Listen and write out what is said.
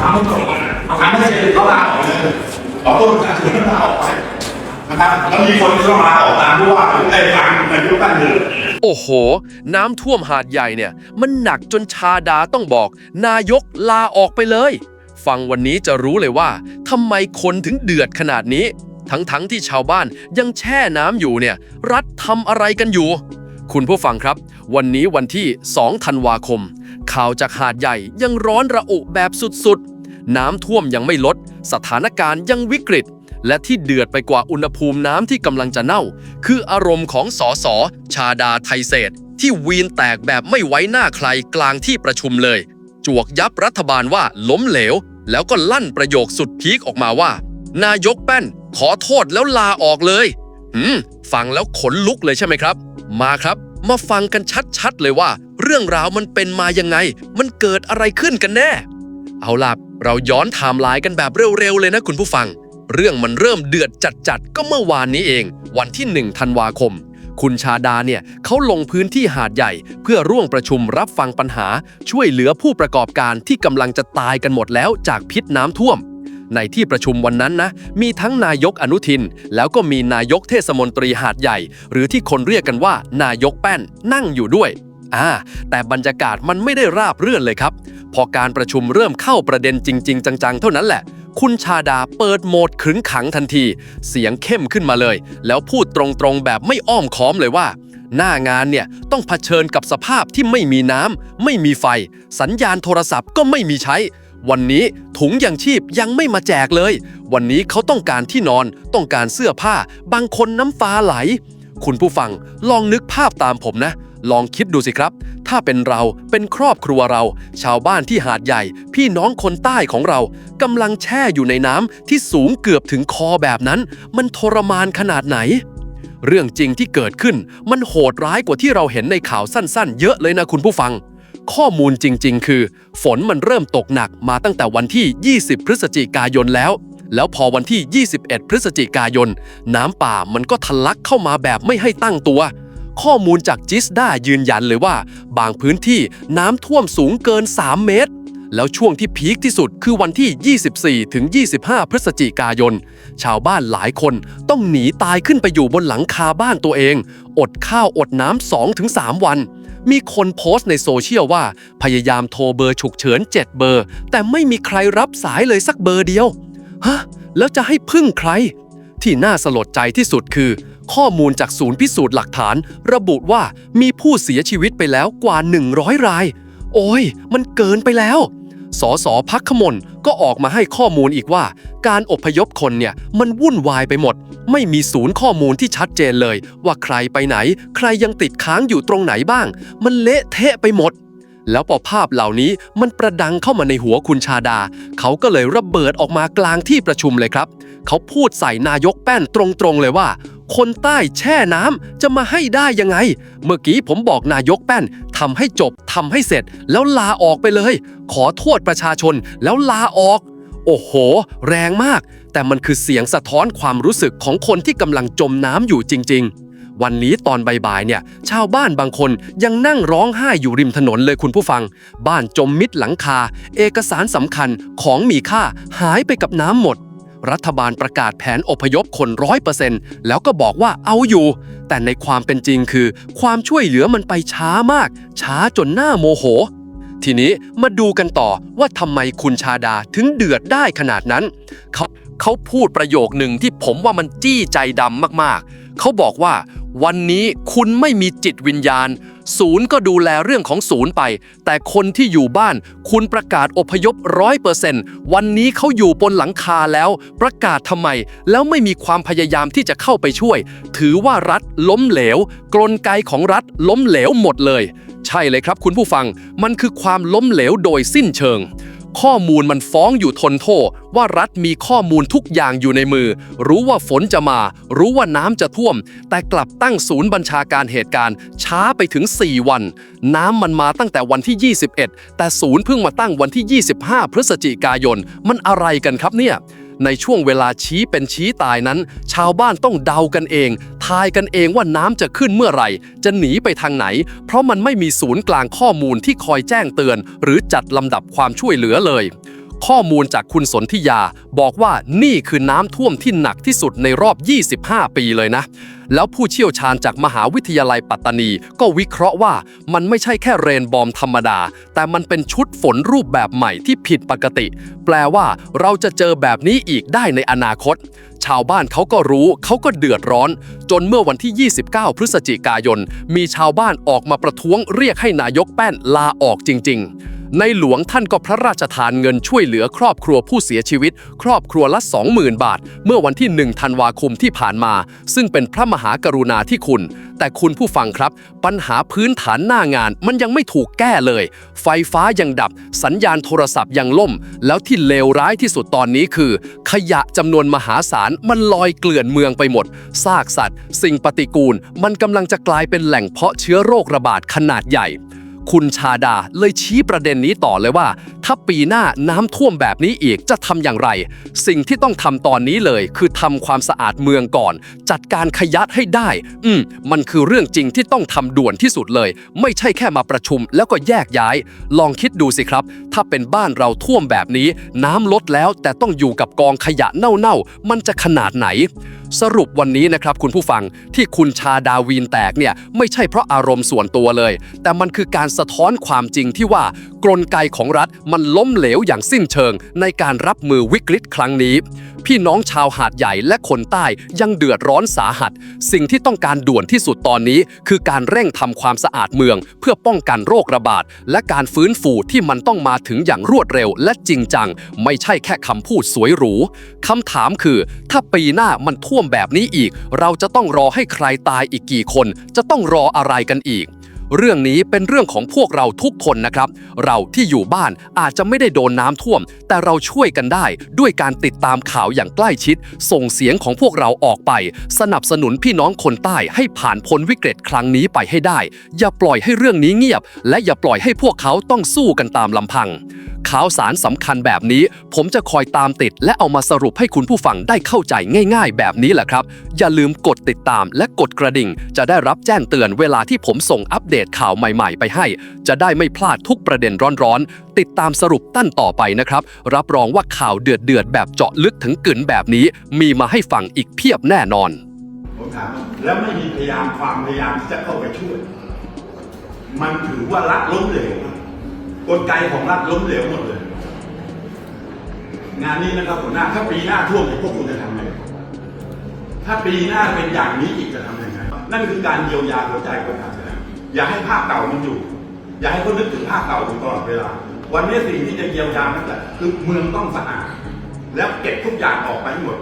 ถามมันจบถามไม่เสร็จก็ลาออกเลยขอโทษนะคือลาออกไปนะครับแล้วมีคนที่ต้องลาออกตามผู้ว่าไอ้ตามนยกตั้งเลยโอ้โห น้ำท่วมหาดใหญ่เนี่ย มันหนักจนชาดาต้องบอก นายกลาออกไปเลย ฟังวันนี้จะรู้เลยว่าทำไมคนถึงเดือดขนาดนี้ ทั้งๆทที่ชาวบ้านยังแช่น้ำอยู่เนี่ย รัฐทำอะไรกันอยู่ คุณผู้ฟังครับ วันนี้วันที่ 2 ธันวาคม ข่าวจากหาดใหญ่ยังร้อนระอุแบบสุดๆ น้ำท่วมยังไม่ลด สถานการณ์ยังวิกฤต และที่เดือดไปกว่าอุณหภูมิน้ำที่กำลังจะเน่า คืออารมณ์ของสอสอชาดาไทยเศรษฐ์ที่วีนแตกแบบไม่ไว้หน้าใครกลางที่ประชุมเลย จวกยับรัฐบาลว่าล้มเหลว แล้วก็ลั่นประโยคสุดพีคออกมาว่า นายกแป้น ขอโทษแล้วลาออกเลยหืมฟังแล้วขนลุกเลยใช่ไหมครับ มาครับ มาฟังกันชัดๆเลยว่า เรื่องราวมันเป็นมายังไง มันเกิดอะไรขึ้นกันแน่ เอาล่ะ เราย้อนไทม์ไลน์กันแบบเร็วๆเลยนะคุณผู้ฟัง เรื่องมันเริ่มเดือดจัดๆ ก็เมื่อวานนี้เอง วันที่ 1 ธันวาคม คุณชาดาเนี่ยเขาลงพื้นที่หาดใหญ่ เพื่อร่วมประชุมรับฟังปัญหา ช่วยเหลือผู้ประกอบการที่กำลังจะตายกันหมดแล้วจากพิษน้ำท่วม ในที่ประชุมวันนั้นนะ มีทั้งนายกอนุทิน แล้วก็มีนายกเทศมนตรีหาดใหญ่ หรือที่คนเรียกกันว่านายกแป้นนั่งอยู่ด้วยอ่าแต่บรรยากาศมันไม่ได้ราบเรื่อนเลยครับ พอการประชุมเริ่มเข้าประเด็นจริง ๆ จังๆ เท่านั้นแหละ คุณชาดาเปิดโหมดขึงขังทันที เสียงเข้มขึ้นมาเลย แล้วพูดตรงๆแบบไม่อ้อมค้อมเลยว่า หน้างานเนี่ยต้องเผชิญกับสภาพที่ไม่มีน้ำไม่มีไฟ สัญญาณโทรศัพท์ก็ไม่มีใช้วันนี้ถุงยังชีพยังไม่มาแจกเลย วันนี้เขาต้องการที่นอน ต้องการเสื้อผ้า บางคนน้ำฟ้าไหล คุณผู้ฟังลองนึกภาพตามผมนะ ลองคิดดูสิครับ ถ้าเป็นเราเป็นครอบครัวเรา ชาวบ้านที่หาดใหญ่ พี่น้องคนใต้ของเรากำลังแช่อยู่ในน้ำที่สูงเกือบถึงคอแบบนั้น มันทรมานขนาดไหน เรื่องจริงที่เกิดขึ้นมันโหดร้ายกว่าที่เราเห็นในข่าวสั้นๆ เยอะเลยนะคุณผู้ฟัง ข้อมูลจริง ๆ คือ ฝนมันเริ่มตกหนักมาตั้งแต่วันที่ 20 พฤศจิกายนแล้วแล้วพอวันที่ 21 พฤศจิกายน น้ำป่ามันก็ทะลักเข้ามาแบบไม่ให้ตั้งตัว ข้อมูลจากจิสด้ายืนยันเลยว่า บางพื้นที่น้ำท่วมสูงเกิน 3 เมตร แล้วช่วงที่พีคที่สุดคือวันที่ 24 ถึง 25 พฤศจิกายน ชาวบ้านหลายคนต้องหนีตายขึ้นไปอยู่บนหลังคาบ้านตัวเอง อดข้าวอดน้ำ2ถึง3วัน มีคนโพสต์ในโซเชียลว่า พยายามโทรเบอร์ฉุกเฉิน 7 เบอร์ แต่ไม่มีใครรับสายเลยสักเบอร์เดียว ฮะ แล้วจะให้พึ่งใคร ที่น่าสลดใจที่สุดคือ ข้อมูลจากศูนย์พิสูจน์หลักฐาน ระบุว่ามีผู้เสียชีวิตไปแล้วกว่า 100 ราย โอ้ย มันเกินไปแล้ว สสพักขมลก็ออกมาให้ข้อมูลอีกว่า การอพยพคนเนี่ยมันวุ่นวายไปหมด ไม่มีศูนย์ข้อมูลที่ชัดเจนเลย ว่าใครไปไหน ใครยังติดค้างอยู่ตรงไหนบ้าง มันเละเทะไปหมด แล้วพอภาพเหล่านี้มันประดังเข้ามาในหัวคุณชาดา เขาก็เลยระเบิดออกมากลางที่ประชุมเลยครับ เขาพูดใส่นายกแป้นตรงๆเลยว่า คนใต้แช่น้ำจะมาให้ได้ยังไง เมื่อกี้ผมบอกนายกแป้นทำให้จบทำให้เสร็จ แล้วลาออกไปเลย ขอโทษประชาชนแล้วลาออกโอ้โห แรงมาก แต่มันคือเสียงสะท้อนความรู้สึกของคนที่กำลังจมน้ำอยู่จริง ๆ วันนี้ตอนบ่ายๆเนี่ยชาวบ้านบางคนยังนั่งร้องไห้อยู่ริมถนนเลยคุณผู้ฟัง บ้านจมมิดหลังคา เอกสารสำคัญของมีค่าหายไปกับน้ำหมด รัฐบาลประกาศแผนอพยพคนร้อยเปอร์เซ็นต์แล้วก็บอกว่าเอาอยู่ แต่ในความเป็นจริงคือ ความช่วยเหลือมันไปช้ามาก ช้าจนหน้าโมโหทีนี้มาดูกันต่อว่าทำไมคุณชาดาถึงเดือดได้ขนาดนั้น เขาเขาพูดประโยคหนึ่งที่ผมว่ามันจี้ใจดำมากๆ เขาบอกว่า วันนี้คุณไม่มีจิตวิญญาณ ศูนย์ก็ดูแลเรื่องของศูนย์ไป แต่คนที่อยู่บ้าน คุณประกาศอพยพร้อยเปอร์เซนต์วันนี้เขาอยู่บนหลังคาแล้ว ประกาศทำไม แล้วไม่มีความพยายามที่จะเข้าไปช่วย ถือว่ารัฐล้มเหลว กลไกของรัฐล้มเหลวหมดเลย ใช่เลยครับคุณผู้ฟัง มันคือความล้มเหลวโดยสิ้นเชิง ข้อมูลมันฟ้องอยู่ทนโทษว่ารัฐมีข้อมูลทุกอย่างอยู่ในมือ รู้ว่าฝนจะมา รู้ว่าน้ำจะท่วม แต่กลับตั้งศูนย์บัญชาการเหตุการณ์ ช้าไปถึง 4 วัน น้ำมันมาตั้งแต่วันที่ 21 แต่ศูนย์เพิ่งมาตั้งวันที่ 25 พฤศจิกายน มันอะไรกันครับเนี่ย ในช่วงเวลาชี้เป็นชี้ตายนั้น ชาวบ้านต้องเดากันเอง ทายกันเองว่าน้ำจะขึ้นเมื่อไหร่ จะหนีไปทางไหน เพราะมันไม่มีศูนย์กลางข้อมูลที่คอยแจ้งเตือน หรือจัดลำดับความช่วยเหลือเลย ข้อมูลจากคุณสนธิยาบอกว่านี่คือน้ำท่วมที่หนักที่สุดในรอบ 25 ปีเลยนะ แล้วผู้เชี่ยวชาญจากมหาวิทยาลัยปัตตานี ก็วิเคราะห์ว่ามันไม่ใช่แค่เรนบอมธรรมดา แต่มันเป็นชุดฝนรูปแบบใหม่ที่ผิดปกติ แปลว่าเราจะเจอแบบนี้อีกได้ในอนาคต ชาวบ้านเขาก็รู้เขาก็เดือดร้อน จนเมื่อวันที่ 29 พฤศจิกายน มีชาวบ้านออกมาประท้วงเรียกให้นายกแป้นลาออกจริง ๆ ในหลวงท่านก็พระราชทานเงินช่วยเหลือครอบครัวผู้เสียชีวิต ครอบครัวละ 20,000 บาท เมื่อวันที่ 1 ธันวาคมที่ผ่านมา ซึ่งเป็นพระมหากรุณาธิคุณ แต่คุณผู้ฟังครับ ปัญหาพื้นฐานหน้างานมันยังไม่ถูกแก้เลย ไฟฟ้ายังดับ สัญญาณโทรศัพท์ยังล่ม แล้วที่เลวร้ายที่สุดตอนนี้คือ ขยะจำนวนมหาศาลมันลอยเกลื่อนเมืองไปหมด ซากสัตว์ สิ่งปฏิกูล มันกำลังจะกลายเป็นแหล่งเพาะเชื้อโรคระบาดขนาดใหญ่ คุณชาดาเลยชี้ประเด็นนี้ต่อเลยว่า ถ้าปีหน้าน้ำท่วมแบบนี้อีกจะทำอย่างไร สิ่งที่ต้องทำตอนนี้เลย คือทำความสะอาดเมืองก่อน จัดการขยัดให้ได้ อืม มันคือเรื่องจริงที่ต้องทำด่วนที่สุดเลย ไม่ใช่แค่มาประชุมแล้วก็แยกย้าย ลองคิดดูสิครับ ถ้าเป็นบ้านเราท่วมแบบนี้ น้ำลดแล้วแต่ต้องอยู่กับกองขยะเน่าๆ มันจะขนาดไหนสรุปวันนี้นะครับคุณผู้ฟังที่คุณชาดาวีนแตกเนี่ยไม่ใช่เพราะอารมณ์ส่วนตัวเลย แต่มันคือการสะท้อนความจริงที่ว่ากลไกของรัฐมันล้มเหลวอย่างสิ้นเชิง ในการรับมือวิกฤตครั้งนี้ พี่น้องชาวหาดใหญ่และคนใต้ยังเดือดร้อนสาหัส สิ่งที่ต้องการด่วนที่สุดตอนนี้ คือการเร่งทำความสะอาดเมือง เพื่อป้องกันโรคระบาด และการฟื้นฟูที่มันต้องมาถึงอย่างรวดเร็วและจริงจัง ไม่ใช่แค่คำพูดสวยหรูคำถามคือ ถ้าปีหน้ามันท่วมแบบนี้อีก เราจะต้องรอให้ใครตายอีกกี่คน จะต้องรออะไรกันอีก เรื่องนี้เป็นเรื่องของพวกเราทุกคนนะครับ เราที่อยู่บ้านอาจจะไม่ได้โดนน้ำท่วม แต่เราช่วยกันได้ด้วยการติดตามข่าวอย่างใกล้ชิด ส่งเสียงของพวกเราออกไป สนับสนุนพี่น้องคนใต้ให้ผ่านพ้นวิกฤตครั้งนี้ไปให้ได้ อย่าปล่อยให้เรื่องนี้เงียบ และอย่าปล่อยให้พวกเขาต้องสู้กันตามลำพัง ข่าวสารสำคัญแบบนี้ ผมจะคอยตามติด และเอามาสรุปให้คุณผู้ฟังได้เข้าใจง่าย ๆ แบบนี้แหละครับ อย่าลืมกดติดตามและกดกระดิ่ง จะได้รับแจ้งเตือนเวลาที่ผมส่งอัปเดตข่าวใหม่ๆ ไปให้ จะได้ไม่พลาดทุกประเด็นร้อนๆ ติดตามสรุปตั้นต่อไปนะครับ รับรองว่าข่าวเดือดๆแบบเจาะลึกถึงกึ๋นแบบนี้ มีมาให้ฟังอีกเพียบแน่นอน ผมถามแล้วไม่มีพยายามความพยายามที่จะเข้าไปช่วย มันถือว่ารัฐล้มเหลวนะ กลไกของรัฐล้มเหลวหมดเลย งานนี้นะครับหัวหน้าถ้าปีหน้าท่วมอีกพวกคุณจะทำไงถ้าปีหน้าเป็นอย่างนี้อีกจะทำยังไงนั่นคือการเยียวยาหัวใจคนไทยนะอย่าให้ภาพเก่ามันอยู่ อย่าให้คนนึกถึงภาพเก่าอยู่ตลอดเวลา วันนี้สิ่งที่จะเยียวยานั่นแหละคือเมืองต้องสะอาดแล้วเก็บทุกอย่างออกไปหมด